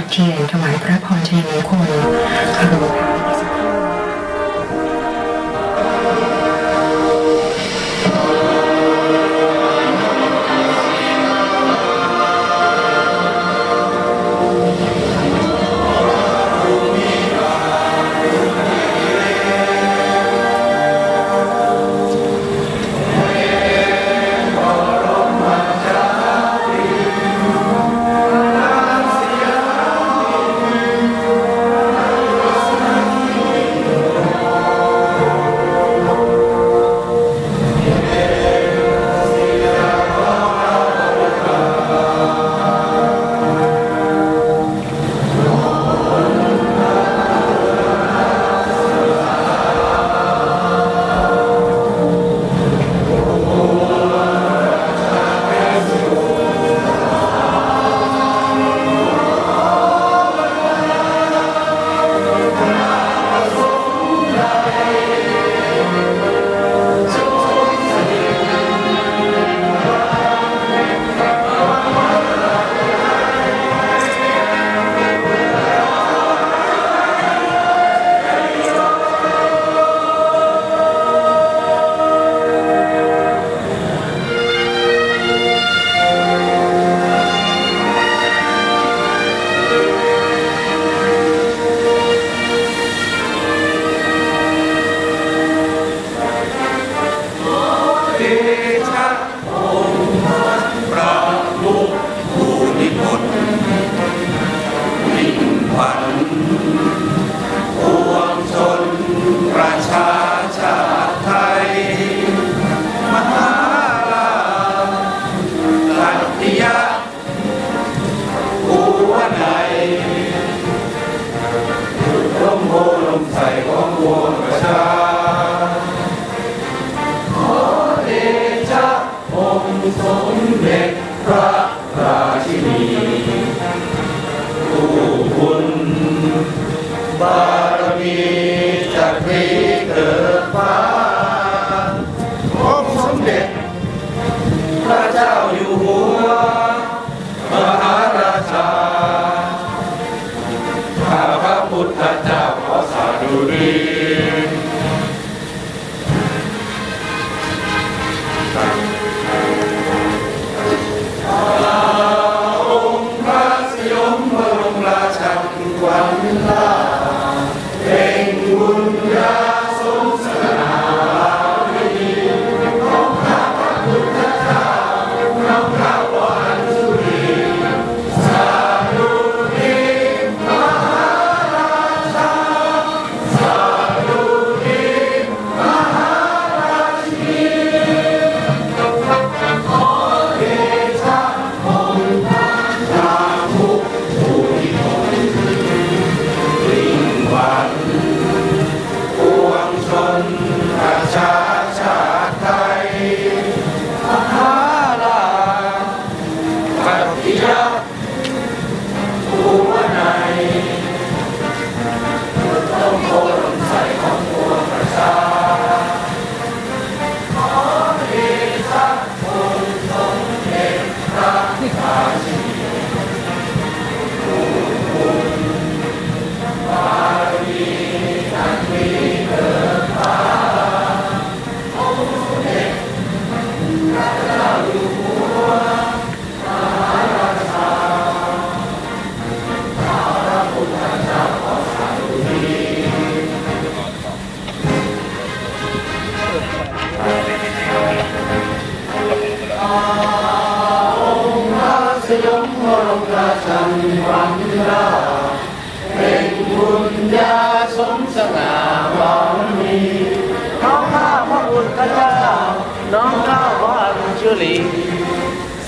จุดเทียนถวายพระพรชัยมงคลคารวะ Amén. สมเด็จพระราชินีผู้คุณบาร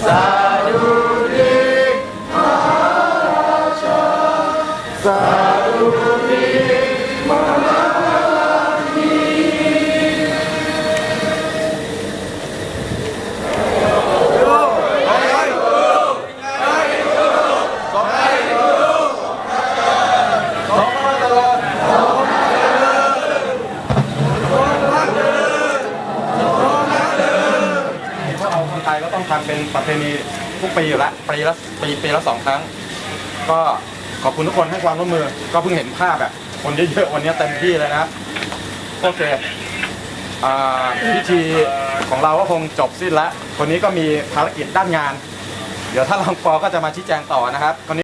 Salud! ยก็ต้องทำเป็นประเพณีทุกปีอยู่ละปีละปีปีละสองครั้ง ก็ขอบคุณทุกคนให้ความร่วมมือ ก็เพิ่งเห็นภาพแบบคนเยอะๆวันนี้เต็มที่เลยนะโอเคพิธีของเราก็คงจบสิ้นละคนนี้ก็มีภารกิจด้านงาน เดี๋ยวถ้านรองปอก็จะมาชี้แจงต่อนะครับคนนี้